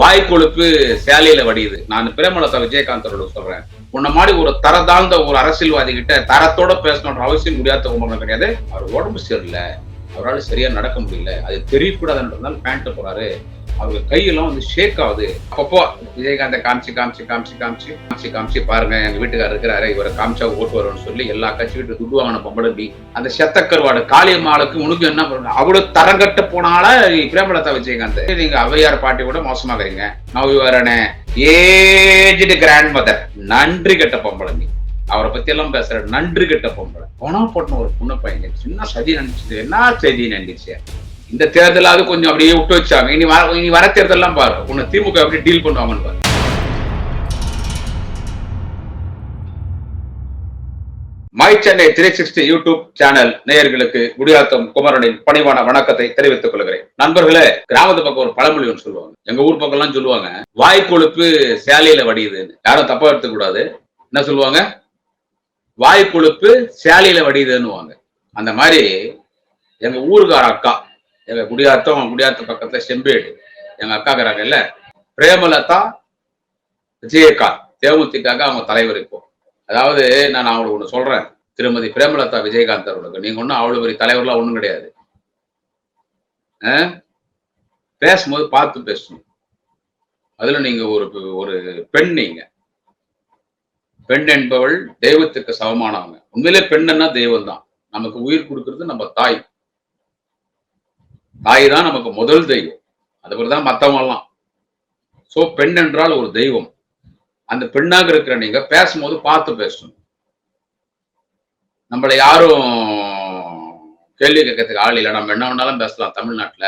வாய் கொழுப்பு சேலையில வடியுது. நான் பிரேமலதா விஜயகாந்தரோட சொல்றேன். உன்ன மாதிரி ஒரு தரதாழ்ந்த ஒரு அரசியல்வாதி கிட்ட தரத்தோட பேசணுன்ற அவசியம் முடியாத கும்பகம் கிடையாது. அவர் உடம்பு சரியில்லை. அவரால் சரியா நடக்க முடியல. அது தெரியக்கூடாதுன்றதுனால பேண்ட் போறாரு. அவங்க கையெல்லாம் வந்து ஷேக் ஆகுது. அப்பப்போ விஜயகாந்த காமிச்சு காமிச்சு காமிச்சு காமிச்சு காமிச்சு காமிச்சு பாருங்க எங்க வீட்டுக்காரர் இருக்கிறாரு இவரை காமிச்சா ஓட்டு வரும்னு சொல்லி எல்லா கட்சி வீட்டு துட்டு வாங்கின பொம்பளம்பி அந்த செத்தக்கருவாடு காளியம்மாளுக்கு உனக்கு என்ன பண்ணுங்க அவ்வளவு தரங்கட்ட போனால பிரேமலதா விஜயகாந்த். நீங்க அவையார் பாட்டி கூட மோசமாகறீங்க நவ் யுவரனே ஏஜ்டு கிராண்ட் மதர் நன்றி கெட்ட பொம்பளம்பி அவரை பத்தி எல்லாம் பேசுற நன்றி கெட்ட பொம்பளை. போனா போட்டின ஒரு பொண்ணு பையன். சின்ன சதி நினைச்சது என்ன சதி நினைச்சு இந்த தேர்தலாவது கொஞ்சம் அப்படியே விட்டு வச்சாங்க. இனி வர இனி வர தேர்தலாம் பாரு. உன்னை திமுக எப்படி டீல் பண்ணுவாங்கன்னு பாரு. My Chennai three sixty YouTube channel நேயர்களுக்கு குடியாத்தம் குமரனின் பணிவான வணக்கத்தை தெரிவித்துக் கொள்கிறேன். நண்பர்களே கிராமத்து பக்கம் ஒரு பழமொழி ஒன்று சொல்லுவாங்க. எங்க ஊர் பக்கம் எல்லாம் சொல்லுவாங்க வாய் கொழுப்பு சேலையில வடியுதுன்னு. யாரும் தப்பா எடுத்துக்க கூடாது என்ன சொல்லுவாங்க? வாய் கொழுப்பு சேலையில வடியுதுன்னுவாங்க. அந்த மாதிரி எங்க ஊருக்கார அக்கா எங்க குடியாத்தம் குடியாத்த பக்கத்துல செம்பேடு. எங்க அக்காக்குறாங்க இல்ல. பிரேமலதா விஜயகா தேமுதிகாக அவங்க தலைவர் இப்போ. அதாவது நான் அவங்களுக்கு ஒண்ணு சொல்றேன். திருமதி பிரேமலதா விஜயகாந்த் அவர்களுக்கு. நீங்க ஒன்றும் அவ்வளவு பெரிய தலைவர்லாம் ஒண்ணும் கிடையாது. பேசும்போது பார்த்து பேசணும். அதுல நீங்க ஒரு ஒரு பெண் நீங்க. பெண் என்பவள் தெய்வத்துக்கு சமமானவங்க. உண்மையிலே பெண்ணுன்னா தெய்வம் தான் நமக்கு உயிர் கொடுக்கறது நம்ம தாய். தாய் தான் நமக்கு முதல் தெய்வம். அதுபோல தான் மத்தவங்க எல்லாம் சோ பெண் என்றால் ஒரு தெய்வம். அந்த பெண்ணாக இருக்கிற நீங்க பேசும்போது பார்த்து பேசணும். நம்மளை யாரும் கேள்வி கேட்கறதுக்கு ஆள் இல்லை. நம்ம என்ன வேணாலும் பேசலாம் தமிழ்நாட்டுல.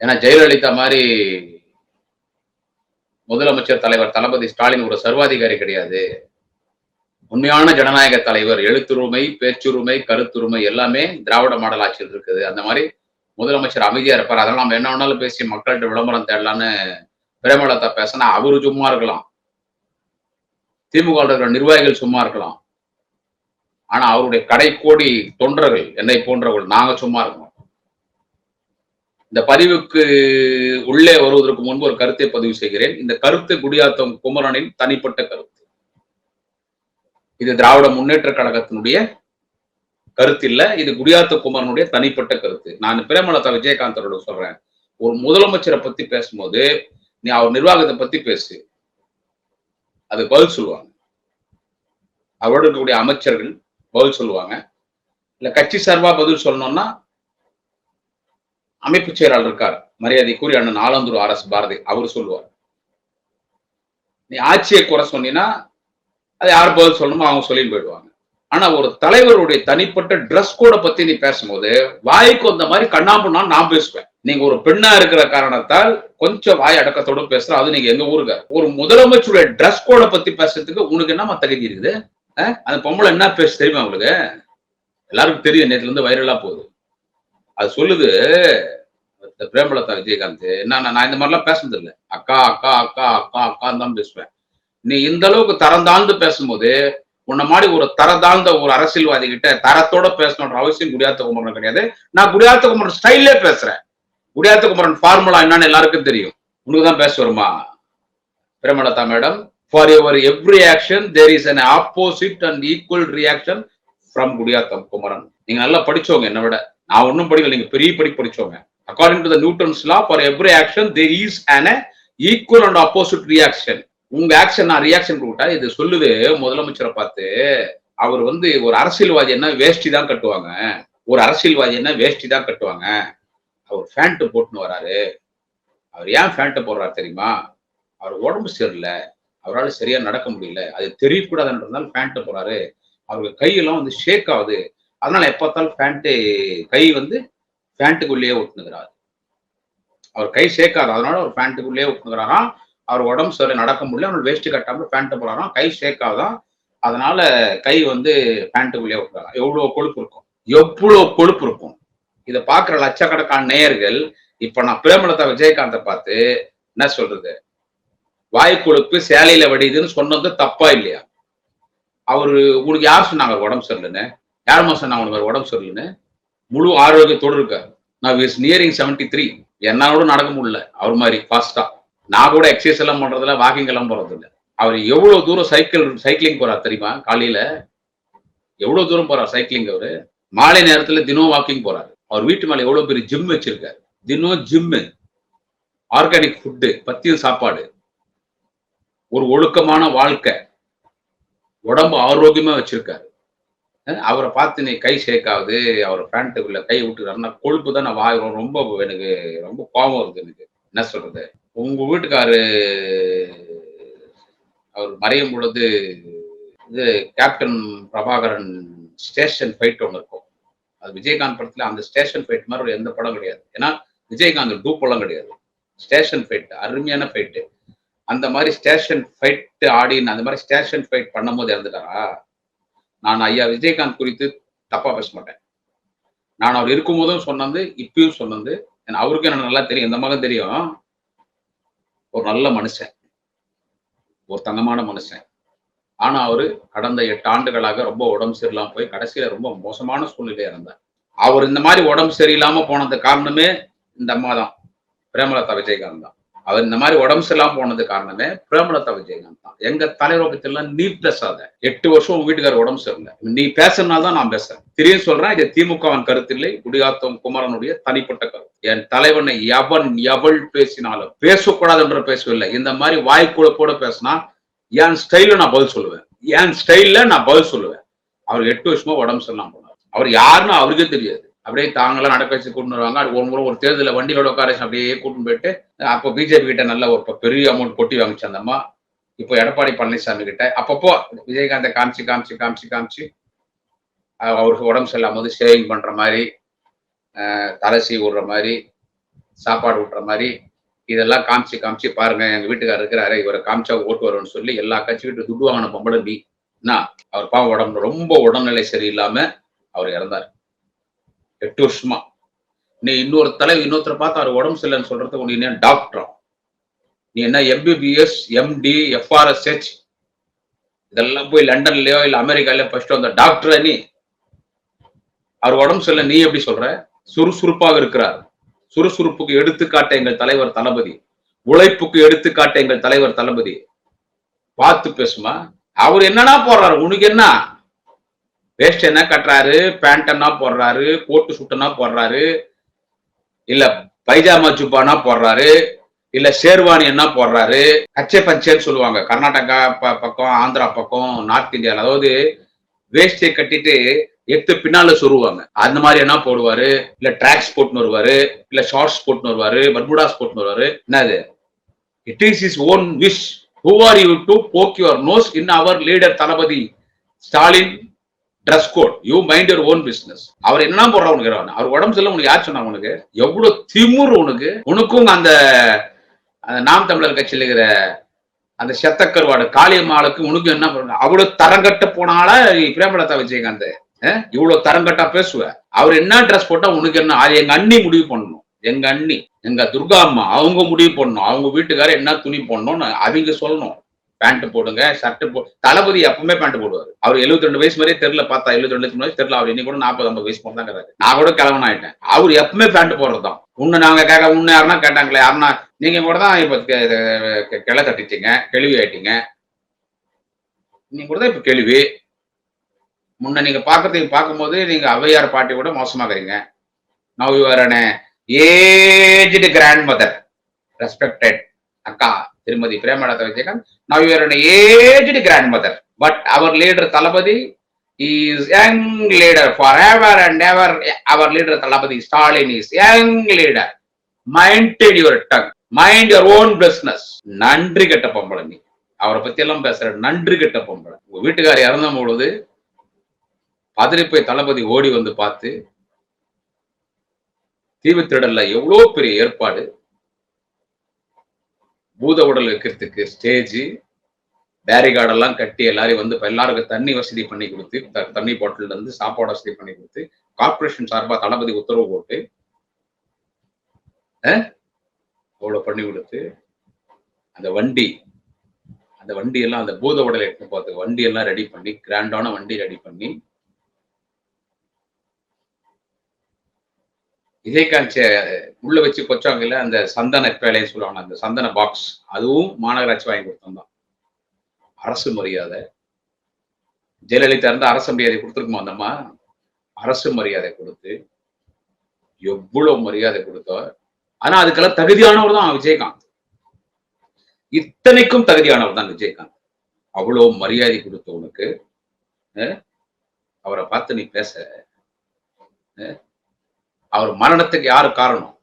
ஏன்னா ஜெயலலிதா மாதிரி முதலமைச்சர் தலைவர் தளபதி ஸ்டாலின் ஒரு சர்வாதிகாரி கிடையாது. உண்மையான ஜனநாயக தலைவர் எழுத்துரிமை பேச்சுரிமை கருத்துரிமை எல்லாமே திராவிட மாடல் ஆட்சியில் இருக்குது. அந்த மாதிரி முதலமைச்சர் அமைதியா இருப்பார். அதெல்லாம் நம்ம என்ன வேணாலும் பேசி மக்கள்கிட்ட விளம்பரம் தேடலான்னு பிரேமலதா பேசினா அவரு சும்மா இருக்கலாம். திமுக இருக்கிற நிர்வாகிகள் சும்மா இருக்கலாம். ஆனா அவருடைய கடைக்கோடி தொண்டர்கள் என்னை போன்றவர்கள் நாங்க சும்மா இருக்கோம் இந்த பதிவுக்கு உள்ளே வருவதற்கு முன்பு ஒரு கருத்தை பதிவு செய்கிறேன். இந்த கருத்து குடியாத்தம் குமரனின் தனிப்பட்ட கருத்து. இது திராவிட முன்னேற்ற கழகத்தினுடைய கருத்து இல்ல இது குடியாத்த குமரனுடைய தனிப்பட்ட கருத்து. நான் பிரேமலதா விஜயகாந்தரோட சொல்றேன். ஒரு முதலமைச்சரை பத்தி பேசும்போது நீ அவர் நிர்வாகத்தை பத்தி பேசு. அது பதில் சொல்லுவாங்க. அவரோட இருக்கக்கூடிய அமைச்சர்கள் பதில் சொல்லுவாங்க. இல்ல கட்சி சார்பா பதில் சொல்லணும்னா அமைப்பு செயலாளர் இருக்கார். மரியாதைக்குரிய அண்ணன் ஆலந்தூர் ஆர் எஸ் பாரதி அவர் சொல்லுவார். நீ ஆட்சியை குறை சொன்னீங்கன்னா அது யார் பதில் சொல்லணுமோ அவங்க சொல்லின்னு போயிடுவாங்க. ஆனா ஒரு தலைவருடைய தனிப்பட்ட ட்ரெஸ் கோட பத்தி நீ பேசும்போது வாய்க்கு வந்த மாதிரி கண்ணாம்புண்ணா நான் பேசுவேன். நீங்க ஒரு பெண்ணா இருக்கிற காரணத்தால் கொஞ்சம் வாய் அடக்கத்தோட பேசுற அது நீங்க எங்க ஊருங்க ஒரு முதலமைச்சருடைய ட்ரெஸ் கோட பத்தி பேசுறதுக்கு உனக்கு என்னமா தகுதி இருக்குது? அந்த பொம்பளை என்ன பேச தெரியுமா உங்களுக்கு? எல்லாருக்கும் தெரியும் நேற்றுல இருந்து வைரலா போகுது. அது சொல்லுது இந்த பிரேமலதா விஜயகாந்த் என்ன நான் இந்த மாதிரிலாம் பேசுனது இல்லை. அக்கா அக்கா அக்கா அக்கா அக்கான்னு தான் பேசுவேன். நீ இந்த அளவுக்கு தரந்தாழ்ந்து பேசும்போது உன்ன மாதிரி ஒரு தரதாழ்ந்த ஒரு அரசியல்வாதி கிட்ட தரத்தோட பேசணுன்ற அவசியம் குடியாத்த குமரன் கிடையாது. நான் குடியாத்த குமரன் ஸ்டைல்லே பேசுறேன். குடியாத்த குமரன் ஃபார்முலா என்னன்னு எல்லாருக்கும் தெரியும். உனக்கு தான் பேச வருமா? Premalatha madam for your every action there is an opposite and equal reaction from Gudiyattam Kumaran. நீங்க நல்லா படிச்சவங்க என்னை விட. நான் ஒன்றும் படிக்கல நீங்க பெரிய படி படிச்சவங்க. According to the Newton's law for every action there is an equal and opposite reaction உங்க ஆக்ஷன் நான் ரியாக்ஷன் கொடுத்தா இது சொல்லுது முதலமைச்சரை பார்த்து அவர் வந்து ஒரு அரசியல்வாதி என்ன வேஷ்டி தான் கட்டுவாங்க? ஒரு அரசியல்வாதி என்ன வேஷ்டி தான் கட்டுவாங்க? அவர் ஃபேண்ட்டு போட்டுன்னு வராரு. அவர் ஏன் ஃபேண்ட்டை போடுறாரு தெரியுமா? அவர் உடம்பு சரியில்லை. அவரால் சரியா நடக்க முடியல. அது தெரியக்கூடாதுன்றதுனால ஃபேண்ட்டை போறாரு அவருக்கு கையெல்லாம் வந்து ஷேக் ஆகுது. அதனால எப்ப பார்த்தாலும் ஃபேண்ட்டு கை வந்து ஃபேண்ட்டுக்குள்ளேயே ஒட்டுனுகிறார் அவர் கை ஷேக் ஆகுது அதனால அவர் ஃபேண்ட்டுக்குள்ளேயே ஒட்டுனுகிறாராம் அவர் உடம்பு சரி நடக்க முடியல அவர் வேஸ்ட் கட்டாம பேண்ட் போறாராம் கை ஷேக் ஆகுதான் அதனால கை வந்து பேண்ட்டுக்குள்ளேயே விட்டுறாங்க. எவ்வளவு கொழுப்பு இருக்கும்? எவ்வளவு கொழுப்பு இருக்கும்? இதை பார்க்குற லட்சக்கணக்கான நேயர்கள் இப்ப நான் பிரேமலதா விஜயகாந்தை பார்த்து என்ன சொல்றது? வாய் கொழுப்பு சேலையில வடியுதுன்னு சொன்னது தப்பா இல்லையா? அவரு உனக்கு யார் சொன்னாங்க உடம்பு சரியில்லைன்னு? யாருமா சொன்னாங்க உனக்கு உடம்பு சரியில்லைன்னு? முழு ஆரோக்கியத்தோடு இருக்காரு. நான் இஸ் நியரிங் செவன்டி த்ரீ என்னால நடக்க முடியல. அவர் மாதிரி ஃபாஸ்டா நான் கூட எக்ஸசைஸ் எல்லாம் பண்றதில்ல வாக்கிங் எல்லாம் போறது இல்லை அவர் எவ்வளவு தூரம் சைக்கிள் சைக்கிளிங் போறார் தெரியுமா? காலையில எவ்வளவு தூரம் போறார் சைக்கிளிங் அவரு? மாலை நேரத்துல தினம் வாக்கிங் போறாரு. அவர் வீட்டு மேல எவ்வளவு பெரிய ஜிம் வச்சிருக்காரு. தினம் ஜிம்மு ஆர்கானிக் ஃபுட்டு பத்தியம் சாப்பாடு. ஒரு ஒழுக்கமான வாழ்க்கை. உடம்பு ஆரோக்கியமா வச்சிருக்காரு. அவரை பார்த்து நீ கை சேர்க்காது அவர் பேண்ட்டுக்குள்ள கை விட்டுறாருன்னா கொழுப்பு தான் நான் வாய் ரொம்ப எனக்கு ரொம்ப கோபம் வருது எனக்கு. என்ன சொல்றது? உங்க வீட்டுக்காரு அவர் மறையும் பொழுது இது கேப்டன் பிரபாகரன் ஸ்டேஷன் ஃபைட் ஒன்று இருக்கும். அது விஜயகாந்த் படத்துல அந்த ஸ்டேஷன் ஃபைட் மாதிரி ஒரு எந்த படம் கிடையாது. ஏன்னா விஜயகாந்த் டூ படம் கிடையாது. ஸ்டேஷன் ஃபைட் அருமையான ஃபைட்டு அந்த மாதிரி ஸ்டேஷன் ஃபைட் ஆடின்னு அந்த மாதிரி ஸ்டேஷன் ஃபைட் பண்ணும்போது இறந்துட்டாரா? நான் ஐயா விஜயகாந்த் குறித்து தப்பா பேச மாட்டேன். நான் அவர் இருக்கும்போதும் சொன்னது இப்பயும் சொன்னது ஏன்னா அவருக்கும் எனக்கு நல்லா தெரியும். இந்த மகன் தெரியும். ஒரு நல்ல மனுஷன். ஒரு தங்கமான மனுஷன். ஆனா அவரு கடந்த எட்டு ஆண்டுகளாக ரொம்ப உடம்பு சரியில்லாம போய் கடைசியில ரொம்ப மோசமான சூழ்நிலையா இருந்தார். அவர் இந்த மாதிரி உடம்பு சரியில்லாம போனது காரணமே இந்த அம்மா தான் பிரேமலதா விஜயகாந்த் தான். அவர் இந்த மாதிரி உடம்பு சரியில்லாம போனது காரணமே பிரேமலதா விஜயகாந்த் தான். எங்க தலைவரை நீ பேசாத. எட்டு வருஷம் உங்க வீட்டுக்காரர் உடம்பு சரியில்லை. நீ பேசுறதுனால தான் நான் பேசுறேன். திடீர்னு சொல்றேன் இது திமுகவின் கருத்தில்லை குடியாத்தம் குமரனுடைய தனிப்பட்ட கருத்து. என் தலைவனை எவன் எவள் பேசினாலும் பேசக்கூடாது என்று பேசவில்லை. இந்த மாதிரி வாய்க்குழப்போட பேசினா என் ஸ்டைல நான் பதில் சொல்லுவேன். என் ஸ்டைல்ல நான் பதில் சொல்லுவேன். அவர் எட்டு வருஷமா உடம்பு சரியில்லாம போனார். அவர் யாருன்னு அவருக்கே தெரியாது. அப்படியே தாங்களாம் நடக்க வச்சு கூட்டு வருவாங்க. அது ஒரு முறை ஒரு தேர்தலில் வண்டியோட உட்கார வச்சு அப்படியே கூட்டின்னு போயிட்டு அப்போ பிஜேபி கிட்ட நல்ல ஒரு பெரிய அமௌண்ட் கொட்டி வாங்கிச்சு அந்த அம்மா. இப்போ எடப்பாடி பழனிசாமி கிட்ட. அப்பப்போ விஜயகாந்தை காமிச்சு காமிச்சு காமிச்சு காமிச்சு அவருக்கு உடம்பு சரியில்லாம போது ஷேவிங் பண்ற மாதிரி தலைசி தலை சீ விடுற மாதிரி சாப்பாடு விட்டுற மாதிரி இதெல்லாம் காமிச்சு காமிச்சு பாருங்க எங்க வீட்டுக்காரர் இருக்கிறாரு இவரை காமிச்சா ஓட்டு வரும்னு சொல்லி எல்லா கட்சி வீட்டு துட்டு வாங்கின பொம்பளை பி என்ன அவர் பாவம் உடம்பு ரொம்ப உடல்நிலை சரியில்லாம அவர் இறந்தார். எட்டு வருஷமா. நீ இன்னொரு தலைவர் இன்னொருத்தரை பார்த்து அவர் உடம்பு சரியில்லைன்னு சொல்றது உனக்கு என்ன டாக்டரா நீ என்ன எம்பிபிஎஸ் எம்டி எஃப்ஆர்எஸ்ஹெச் இதெல்லாம் போய் லண்டன்லயோ இல்ல அமெரிக்காலயோ ஃபர்ஸ்ட் வந்த டாக்டரா நீ. அவர் உடம்பு சரியில்லை நீ எப்படி சொல்ற? சுறுசுறுப்பாக இருக்கிறார். சுறுசுறுப்புக்கு எடுத்துக்காட்ட எங்கள் தலைவர் தளபதி. உழைப்புக்கு எடுத்துக்காட்ட எங்கள் தலைவர் தளபதி. பார்த்து பேசுமா. அவர் என்னன்னா போடுறாரு? உனக்கு என்ன? வேஸ்ட் என்ன கட்டுறாரு? பேண்டன்னா போடுறாரு? கோட்டு சுட்டனா போடுறாரு? இல்ல பைஜாமா ஜுப்பானா போடுறாரு? இல்ல ஷேர்வானி என்ன போடுறாரு? கச்சே பச்சேன்னு சொல்லுவாங்க. கர்நாடகா ப- பக்கம் ஆந்திரா பக்கம் நார்த் இந்தியாவில் அதாவது வேஷ்டியை கட்டிட்டு எத்து பின்னால சொருவாங்க. அந்த மாதிரி என்ன போடுவாரு? இல்ல ட்ராக்ஸ் போட்டுன்னு வருவாரு. இல்ல ஷார்ட்ஸ் போட்டுன்னு வருவாரு. பர்முடாஸ் போட்டுன்னு வருவாரு. என்னது? It is is own wish who are you to poke your nose in our leader Thalapathy Stalin? Dress code you mind your own business அவர் என்ன போடுற உனக்கு? அவர் உடம்பு சரியில்லை உனக்கு யார் சொன்னா உனக்கு? எவ்வளவு திமுர் உனக்கு? உனக்கும் அந்த அந்த நாம் தமிழர் கட்சியில் இருக்கிற அந்த செத்தக்கருவாடு காளியம்மாளுக்கு உனக்கு என்ன பண்ண அவ்வளவு தரங்கட்ட போனால பிரேமலதா விஜயகாந்த்? இவ்வளவு தரங்கட்டா பேசுவ? அவர் என்ன ட்ரெஸ் போட்டா உனக்கு என்ன? அது எங்க அண்ணி முடிவு பண்ணணும். எங்க அண்ணி. எங்க துர்கா அம்மா அவங்க முடிவு பண்ணணும். அவங்க வீட்டுக்காரர் என்ன துணி போடணும்னு அவங்க சொல்லணும். பேண்ட் போடுங்க ஷர்ட் போ தளபதி எப்பவுமே பேண்ட் போடுவாரு. அவர் 72 ரெண்டு வயசு மாதிரியே தெரியல பார்த்தா 72 ரெண்டு வயசு தெரியல அவர் இன்னைக்கு கூட நாற்பது ஐம்பது வயசு மட்டும் நான் கூட கிழவன் ஆயிட்டேன். அவர் எப்பவுமே பேண்ட் போடுறதுதான். உன்னை நாங்க கேட்க உன்னை யாருன்னா கேட்டாங்களே யாருன்னா நீங்க கூட தான் இப்ப கிளை தட்டிச்சிங்க கேள்வி ஆயிட்டீங்க. நீங்க கூட தான் இப்ப கேள்வி முன்ன நீங்க பாக்குறதுக்கு பார்க்கும்போது நீங்க ஔவையார் பாட்டி கூட மோசமாகறீங்க. Now your an aged grandmother respected அக்கா. திருமதி Premalatha Vijayakanth. Now your aged grandmother but our leader Thalapathy is young leader for ever and ever our leader Thalapathy Stalin is young leader minded your tongue mind your own business நன்றி கெட்ட பொம்பளை நீ அவரை பத்தி எல்லாம் பேசுற நன்றி கெட்ட பொம்பளை. உங்க வீட்டுக்காரர் இறந்த பொழுது பதறி போய் தளபதி ஓடி வந்து பார்த்து தீவு திருடல்ல எவ்வளோ பெரிய ஏற்பாடு. பூத உடல் வைக்கிறதுக்கு ஸ்டேஜு பேரிகார்டெல்லாம் கட்டி எல்லாரையும் வந்து எல்லாருக்கும் தண்ணி வசதி பண்ணி கொடுத்து த- தண்ணி பாட்டில் இருந்து சாப்பாடு வசதி பண்ணி கொடுத்து கார்ப்பரேஷன் சார்பாக தளபதி உத்தரவு போட்டு அவ்வளோ அவ்வளவு பண்ணி கொடுத்து அந்த வண்டி அந்த வண்டியெல்லாம் அந்த பூத உடலை எடுத்து பார்த்து வண்டி எல்லாம் ரெடி பண்ணி கிராண்டான வண்டி ரெடி பண்ணி விஜயகாந்த் உள்ள வச்சு கொச்சாங்கல்ல அந்த சந்தன பேழைன்னு சொல்லுவாங்க அந்த சந்தன பாக்ஸ் அதுவும் மாநகராட்சி வாங்கி கொடுத்தோம் தான் அரசு மரியாதை. ஜெயலலிதா இருந்தா அரசு மரியாதை கொடுத்துருக்குமா அந்தம்மா? அரசு மரியாதை கொடுத்து எவ்வளவு மரியாதை கொடுத்தோ ஆனா அதுக்கெல்லாம் தகுதியானவர் தான் விஜயகாந்த். இத்தனைக்கும் தகுதியானவர் தான் விஜயகாந்த். அவ்வளவு மரியாதை கொடுத்தவனுக்கு அவரை பார்த்து நீ பேச அவர் மரணத்துக்கு யாரு காரணம்?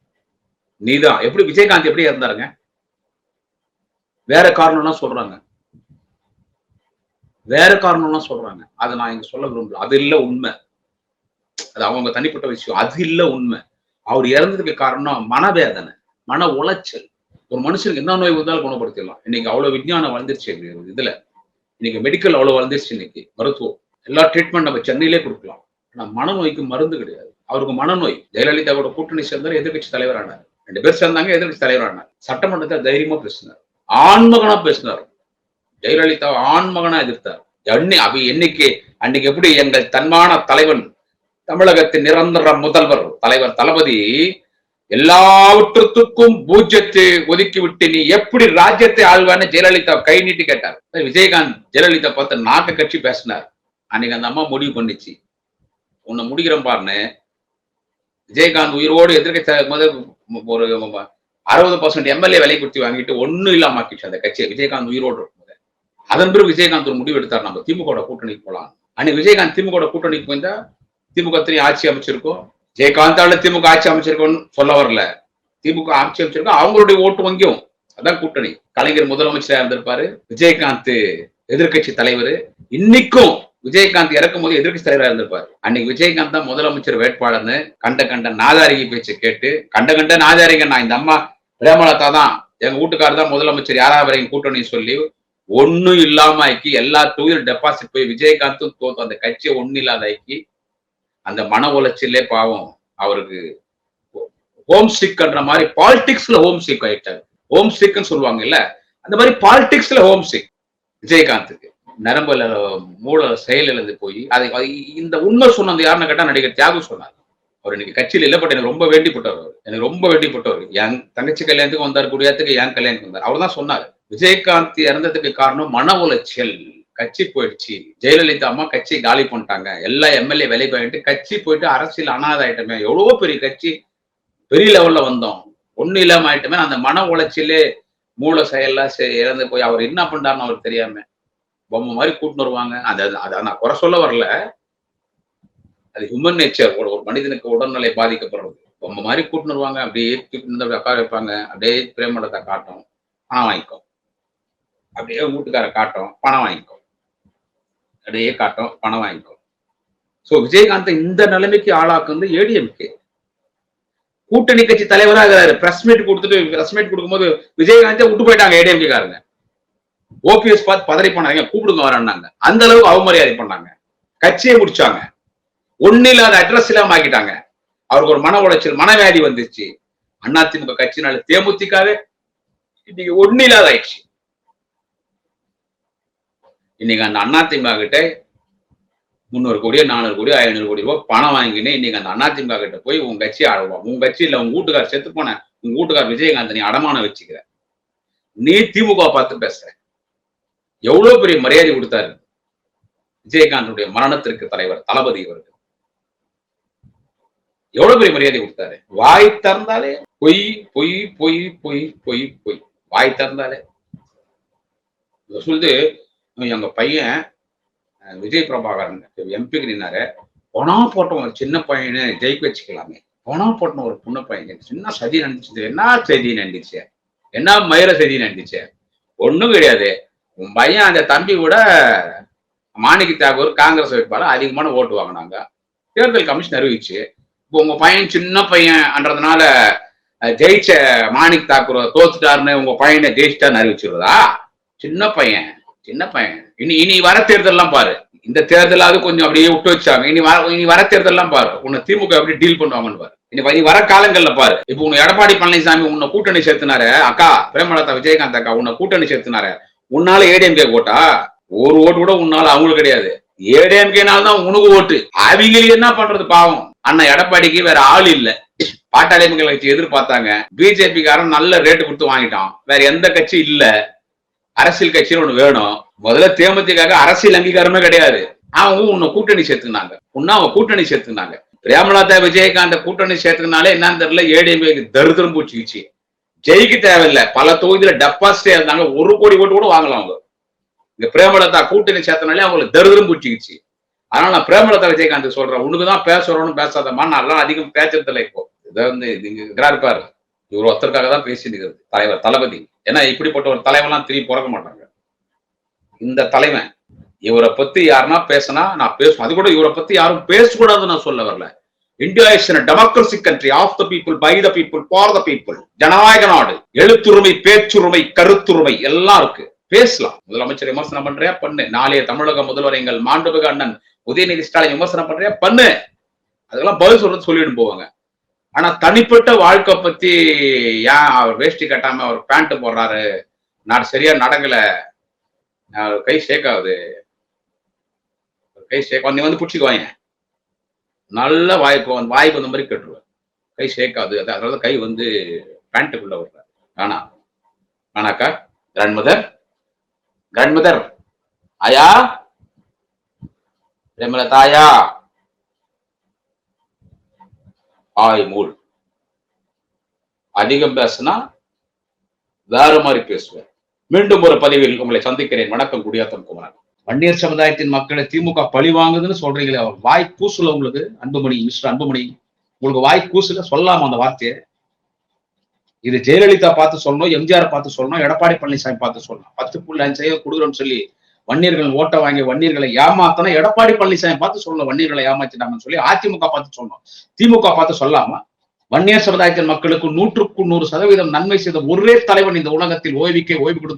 நீதான். எப்படி விஜயகாந்த் எப்படி இருந்தாருங்க வேற காரணம்னா சொல்றாங்க. வேற காரணம்லாம் சொல்றாங்க. அதை நான் இங்க சொல்ல விரும்பல. அது இல்ல உண்மை. அது அவங்க தனிப்பட்ட விஷயம். அது இல்ல உண்மை. அவர் இறந்ததுக்கு காரணம் மனவேதனை மன உளைச்சல். ஒரு மனுஷனுக்கு என்ன நோய் வந்தாலும் குணப்படுத்திடலாம். இன்னைக்கு அவ்வளவு விஞ்ஞானம் வளர்ந்துருச்சு இதுல. இன்னைக்கு மெடிக்கல் அவ்வளவு வளர்ந்துருச்சு இன்னைக்கு. மருத்துவம். எல்லா ட்ரீட்மெண்ட் நம்ம சென்னையிலே கொடுக்கலாம். ஆனா மனநோய்க்கு மருந்து கிடையாது. அவருக்கு மனநோய் ஜெயலலிதாவோட கூட்டணி சேர்ந்தார் எதிர்கட்சி தலைவரானார் ரெண்டு பேர் சேர்ந்தாங்க எதிர்கட்சி தலைவரானார் சட்டமன்றத்தில் தைரியமா பேசினார். ஆண்மகனா பேசினார். ஜெயலலிதா ஆண்மகனா எதிர்த்தார். அவ என்னைக்கு அன்னைக்கு எப்படி எங்கள் தன்மான தலைவன் தமிழகத்தின் நிரந்தர முதல்வர் தலைவர் தளபதி எல்லாவற்றுக்கும் பூஜ்யத்தை ஒதுக்கிவிட்டு நீ எப்படி ராஜ்யத்தை ஆழ்வான்னு ஜெயலலிதா கை நீட்டி கேட்டார். விஜயகாந்த் ஜெயலலிதா பார்த்து நாக்க கட்சி பேசினார். அன்னைக்கு அந்த அம்மா முடிவு பண்ணிச்சு. உன்னை முடிக்கிறேன் பாருன்னு விஜயகாந்த் உயிரோடு எதிர்கட்சி முதல் ஒரு அறுபது பர்சன்ட் எம்எல்ஏ விலை கொடுத்து வாங்கிட்டு ஒன்னும் இல்லாம ஆக்கிடுச்சு அந்த கட்சியை. விஜயகாந்த் உயிரோடு இருக்கும்போது. அதன் பிறகு விஜயகாந்த் ஒரு முடிவு எடுத்தார். நம்ம திமுக கூட்டணிக்கு போலாம். அன்னைக்கு விஜயகாந்த் திமுக கூட்டணிக்கு போயிருந்தா திமுக ஆட்சி அமைச்சிருக்கோம். ஜெயகாந்தால திமுக ஆட்சி அமைச்சிருக்கோம்னு சொல்ல வரல. திமுக ஆட்சி அமைச்சிருக்கோம் அவங்களுடைய ஓட்டு வங்கியும். அதான் கூட்டணி. கலைஞர் முதலமைச்சரா இருந்திருப்பாரு. விஜயகாந்த் எதிர்க்கட்சி தலைவர். இன்னைக்கும் விஜயகாந்த் இறக்கும் போது எதிர்க்கட்சி தலைவராக இருந்திருப்பார். அன்னைக்கு விஜயகாந்த் தான் முதலமைச்சர் வேட்பாளர்னு கண்ட கண்ட நாதாரிகை பேச்சை கேட்டு கண்ட கண்ட நாதாரிங்க நான் இந்த அம்மா பிரேமலதா தான் எங்க வீட்டுக்காரர் தான் முதலமைச்சர் யாரா வரைக்கும் கூட்டணி சொல்லி ஒண்ணும் இல்லாம ஆக்கி எல்லா தூயில் டெபாசிட் போய் விஜயகாந்தும் தோத்து அந்த கட்சியை ஒன்னும் இல்லாத ஆக்கி அந்த மன உளைச்சலே பாவம். அவருக்கு ஹோம் ஸ்டிக்ன்ற மாதிரி பாலிடிக்ஸ்ல ஹோம் ஸ்டிக் ஆயிட்டாரு. ஹோம் ஸ்டிக்னு சொல்லுவாங்க இல்ல அந்த மாதிரி பாலிடிக்ஸ்ல ஹோம் ஸ்டிக் விஜயகாந்துக்கு. நரம்புல மூல செயல் இழந்து போய் அதை இந்த உண்மை சொன்னது யாருன்னு கேட்டா நடிகர் தியாகு சொன்னார். அவர் இன்னைக்கு கட்சியில் இல்லை பட் எனக்கு ரொம்ப வேண்டிப்பட்டவர் எனக்கு ரொம்ப வேண்டிப்பட்டவர். என் தங்கச்சி கல்யாணத்துக்கு வந்தார் குடியாத்துக்கு என் கல்யாணத்துக்கு வந்தார். அவர் தான் சொன்னார். விஜயகாந்த் இறந்ததுக்கு காரணம் மன உளைச்சல். கட்சி போயிடுச்சு. ஜெயலலிதா அம்மா கட்சி காலி பண்ணிட்டாங்க. எல்லா எம்எல்ஏ வேலை போயிட்டு கட்சி போயிட்டு அரசியல் அனாத ஆயிட்டமே. எவ்வளவோ பெரிய கட்சி. பெரிய லெவல்ல வந்தோம். ஒன்னும் இல்லாம ஆயிட்டமே. அந்த மன உளைச்சலே மூளை செயல்லாம் இறந்து போய் அவர் என்ன பண்றாருன்னு அவருக்கு தெரியாம. பொம்மை மாதிரி கூட்டின்னு வருவாங்க. அது அது- அதை நான் குறை சொல்ல வரல. அது ஹியூமன் நேச்சர் ஒரு ஒரு மனிதனுக்கு உடல்நிலை பாதிக்கப்படுறது. பொம்மை மாதிரி கூட்டின்னு வருவாங்க. அப்படியே தூக்கிட்டு வந்து அப்படியே உட்கார வைப்பாங்க. அப்படியே பிரேமலத்தை காட்டும். பணம் வாங்கிக்கும். அப்படியே வீட்டுக்கார காட்டும். பணம் வாங்கிக்கும். அப்படியே காட்டும். பணம் வாங்கிக்கும். சோ விஜயகாந்த் இந்த நிலைமைக்கு ஆளாக்குந்து ஏடிஎம்கே கூட்டணி கட்சி தலைவராக இருக்கிறாரு பிரஸ் மீட் கொடுத்துட்டு பிரஸ் மீட் கொடுக்கும்போது விஜயகாந்தே விட்டு போயிட்டாங்க ஏடிஎம்கே காரங்க. ஓபிஎஸ் பார்த்து பதறி பண்ணாங்க கூப்பிடுங்க வரேன்னாங்க. அந்த அளவுக்கு அவமரியாதை பண்ணாங்க. கட்சியை முடிச்சாங்க. ஒன்னு இல்லாத அட்ரஸ் இல்லாம ஆக்கிட்டாங்க. அவருக்கு ஒரு மன உளைச்சல் மனவியாதி வந்துச்சு. அதிமுக கட்சினால தேமுதிகவே இன்னைக்கு ஒன்னு இல்லாத ஆயிடுச்சு. இன்னைக்கு அந்த அதிமுக கிட்ட முந்நூறு கோடியோ நானூறு கோடியோ ஐநூறு கோடி ரூபாய் பணம் வாங்கினே இன்னைக்கு அந்த அதிமுக கிட்ட போய் உங்க கட்சி ஆடுவோம் உங்க கட்சி இல்ல உங்க வீட்டுக்கார செத்து போன உங்க வீட்டுக்கார் விஜயகாந்த் நீ அடமானம் வச்சுக்கிற. நீ திமுக பார்த்து பேசுற. எவ்வளவு பெரிய மரியாதை கொடுத்தாரு? விஜயகாந்தனுடைய மரணத்திற்கு தலைவர் தளபதி அவருக்கு எவ்வளவு பெரிய மரியாதை கொடுத்தாரு? வாய் திறந்தாலே பொய் பொய் பொய் பொய் பொய் பொய். வாய் திறந்தாலே. சொல்லிட்டு சொல்லுது எங்க பையன் விஜய் பிரபாகரன். எம்பிக்கு நின்னாரு. பொணா போட்டோம் ஒரு சின்ன பையனை. ஜெயிக்க வச்சுக்கலாமே. பொணா போட்டோம் ஒரு பொண்ணு பையன். சின்ன சதி நடந்துச்சு? என்ன செய்தி நடந்துச்சு? என்ன மயிர செய்தி நடந்துச்சு? ஒண்ணும் கிடையாது. உன் பையன் அந்த தம்பி கூட மாணிக்க தாகூர் காங்கிரஸ் வேட்பாளர் அதிகமான ஓட்டு வாங்கினாங்க. தேர்தல் கமிஷன் அறிவிச்சு இப்போ உங்க பையன் சின்ன பையன்ன்றதுனால ஜெயிச்ச மாணிக் தாக்கூர் தோத்துட்டாருன்னு உங்க பையனை ஜெயிச்சிட்டாருன்னு அறிவிச்சிருதா சின்ன பையன் சின்ன பையன். இனி இனி வர தேர்தல்லாம் பாரு. இந்த தேர்தலாவது கொஞ்சம் அப்படியே விட்டு வச்சாங்க. இனி வர இனி வர தேர்தல்லாம் பாரு. உன்னை திமுக எப்படி டீல் பண்ணுவாங்கன்னு பாரு. இனி இனி வர காலங்கள்ல பாரு. இப்போ உன்னை எடப்பாடி பழனிசாமி உன்னை கூட்டணி சேர்த்துனாரு. அக்கா பிரேமலதா விஜயகாந்த் அக்கா உன்னை கூட்டணி சேர்த்துனாரு. உன்னால ஏடிஎம்கே ஓட்டா ஒரு ஓட்டு கூட உன்னால அவங்களுக்கு கிடையாது. ஏடிஎம்கேனால தான் உனக்கு ஓட்டு அவங்க என்ன பண்றது பாவம்? அண்ணா எடப்பாடிக்கு வேற ஆள் இல்ல. பாட்டாளி மக்கள் கட்சி எதிர்பார்த்தாங்க. பிஜேபி காரன் நல்ல ரேட்டு கொடுத்து வாங்கிட்டான். வேற எந்த கட்சி இல்ல. அரசியல் கட்சின்னு ஒண்ணு வேணும். முதல்ல தேமுதிகாக அரசியல் அங்கீகாரமே கிடையாது. அவங்க உன்னை கூட்டணி சேர்த்துனாங்க. உன்ன அவங்க கூட்டணி சேர்த்துனாங்க. பிரேமலதா விஜயகாந்த கூட்டணி சேர்த்துனாலே என்னன்னு தெரியல. ஏடிஎம்கே தருதரம் பூச்சிக்கிச்சு. ஜெயிக்க தேவையில்லை. பல தொகுதியில டெபாசிட்டே இருந்தாங்க. ஒரு கோடி ஓட்டு கூட வாங்கலாம் அவங்க. இந்த பிரேமலதா கூட்டணி சேர்த்தனாலே அவங்களுக்கு தருதரும் பூச்சிக்கிச்சு. அதனால நான் பிரேமலதா விஜயகாந்த் சொல்றேன். உனக்குதான் பேசுறோம்னு பேசாதம்மா. நான் அதிகம் பேசுறதில்ல இப்போ. இதை வந்து நீங்க இருக்கிறாரு பாரு இவர் ஒருத்தருக்காக தான் பேசிட்டு இருக்கிறது. தலைவர் தளபதி. ஏன்னா இப்படிப்பட்ட ஒரு தலைவர்லாம் திரும்பி பிறக்க மாட்டாங்க. இந்த தலைவன் இவரை பத்தி யாருன்னா பேசினா நான் பேசுவேன். அது கூட இவரை பத்தி யாரும் பேசக்கூடாதுன்னு நான் சொல்ல வரல. India is democracy country of the people by the people for the people ஜனநாயக நாடு எழுத்துரிமை பேச்சுரிமை கருத்துரிமை எல்லாம் இருக்கு. பேசலாம். முதலமைச்சர் விமர்சனம் பண்றியா? பண்ணு. நாளைய தமிழக முதல்வர் எங்கள் மாண்புமிகு அண்ணன் உதயநிதி ஸ்டாலின் விமர்சனம் பண்றியா? பண்ணு. அதெல்லாம் பதில் சொல்றது சொல்லிட்டு போவாங்க. ஆனா தனிப்பட்ட வாழ்க்கை பத்தி ஏன் அவர் வேஷ்டி கட்டாம அவர் பேண்ட் போடுறாரு? நான் சரியா நடக்கல. கை ஷேக் ஆகுது. கை ஷேக் நீ வந்து பிடிச்சிக்குவாங்க. நல்ல வாய்ப்பு வாய்ப்பு வந்த மாதிரி கட்டுருவார். கை சேர்க்காது. ஆகுது அதாவது கை வந்து பேண்ட்டுக்குள்ள விடுறாரு ஆனா ஆனாக்கா கிராண்ட்மதர் கிராண்ட்மதர் ஆயா? பிரேமல தாயா? ஆய் மூல் அதிகம் பேசுனா வேற மாதிரி பேசுவேன் மீண்டும் ஒரு பதிவில் உங்களை சந்திக்கிறேன். வணக்கம் குடியாத்தம் குமரன் வன்னியர் சமுதாயத்தின் மக்களை திமுக பழி வாங்குதுன்னு சொல்றீங்களே அவர் வாய் கூசுல உங்களுக்கு அன்புமணி மிஸ்டர் அன்புமணி உங்களுக்கு வாய் கூசுல சொல்லாம அந்த வார்த்தையை? இது ஜெயலலிதா பார்த்து சொல்லணும் எம்ஜிஆர் பார்த்து சொல்லணும் எடப்பாடி பழனிசாமி பார்த்து சொல்லணும். பத்து புள்ளி அஞ்சு செய்ய கொடுக்குறோம்னு சொல்லி வன்னியர்கள் ஓட்ட வாங்கி வன்னியர்களை ஏமாத்தணும் எடப்பாடி பழனிசாமி பார்த்து சொல்லணும் வன்னியர்களை ஏமாத்திட்டாங்கன்னு சொல்லி அதிமுக பார்த்து சொல்லணும். திமுக பார்த்து சொல்லாமா வன்னியர் சமுதாயத்தின் மக்களுக்கு நூற்றுக்கு நூறு சதவீதம் நன்மை செய்த ஒரே தலைவன் இந்த உலகத்தில் ஓய்வுக்கே ஓய்வு கொடுத்து